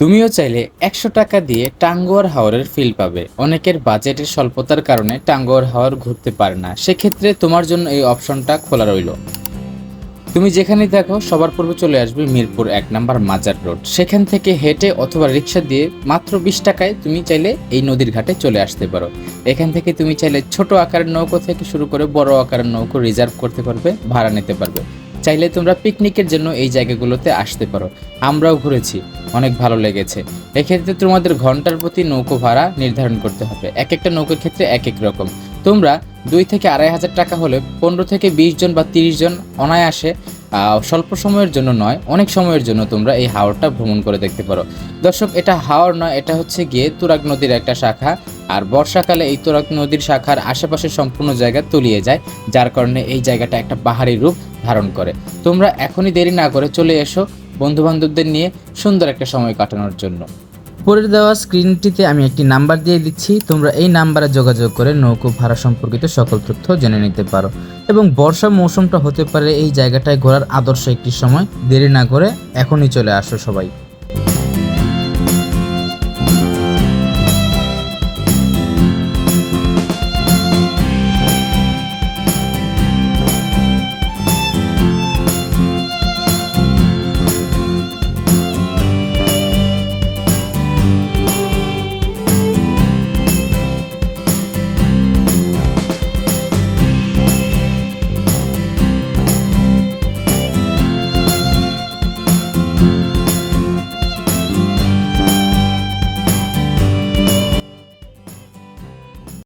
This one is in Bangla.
তুমিও চাইলে একশো টাকা দিয়ে টাঙ্গুয়ার হাওরের ফিল পাবে। অনেকের বাজেটের স্বল্পতার কারণে টাঙ্গুয়ার হাওর ঘুরতে পারে না। সেক্ষেত্রে তোমার জন্য এই অপশনটা খোলা রইল। তুমি যেখানে দেখো সবার পূর্বে চলে আসবে মিরপুর এক নাম্বার মাজার রোড। সেখান থেকে হেঁটে অথবা রিক্সা দিয়ে মাত্র বিশ টাকায় তুমি চাইলে এই নদীর ঘাটে চলে আসতে পারো। এখান থেকে তুমি চাইলে ছোট আকারের নৌকো থেকে শুরু করে বড় আকারের নৌকো রিজার্ভ করতে পারবে, ভাড়া নিতে পারবে। চাইলে তোমরা পিকনিকের জন্য এই জায়গাগুলোতে আসতে পারো। আমরাও ঘুরেছি, অনেক ভালো লেগেছে। এক্ষেত্রে তোমাদের ঘণ্টার প্রতি নৌকো ভাড়া নির্ধারণ করতে হবে। এক একটা নৌকোর ক্ষেত্রে এক এক রকম। তোমরা দুই থেকে আড়াই হাজার টাকা হলে পনেরো থেকে বিশ জন বা তিরিশ জন অনায়াসে স্বল্প সময়ের জন্য নয়, অনেক সময়ের জন্য তোমরা এই হাওরটা ভ্রমণ করে দেখতে পারো। দর্শক, এটা হাওর নয়, এটা হচ্ছে গিয়ে তুরাগ নদীর একটা শাখা। আর বর্ষাকালে এই তুরাগ নদীর শাখার আশেপাশে সম্পূর্ণ জায়গা তলিয়ে যায়, যার কারণে এই জায়গাটা একটা পাহাড়ি রূপ ধারণ করে। তোমরা এখনই দেরি না করে চলে এসো বন্ধু বান্ধবদের নিয়ে সুন্দর একটা সময় কাটানোর জন্য। পরের দেওয়া স্ক্রিনটিতে আমি একটি নাম্বার দিয়ে দিচ্ছি। তোমরা এই নাম্বারে যোগাযোগ করে নৌকো ভাড়া সম্পর্কিত সকল তথ্য জেনে নিতে পারো। এবং বর্ষা মৌসুমটা হতে পারে এই জায়গাটায় ঘোরার আদর্শ একটি সময়। দেরি না করে এখনই চলে আসো সবাই।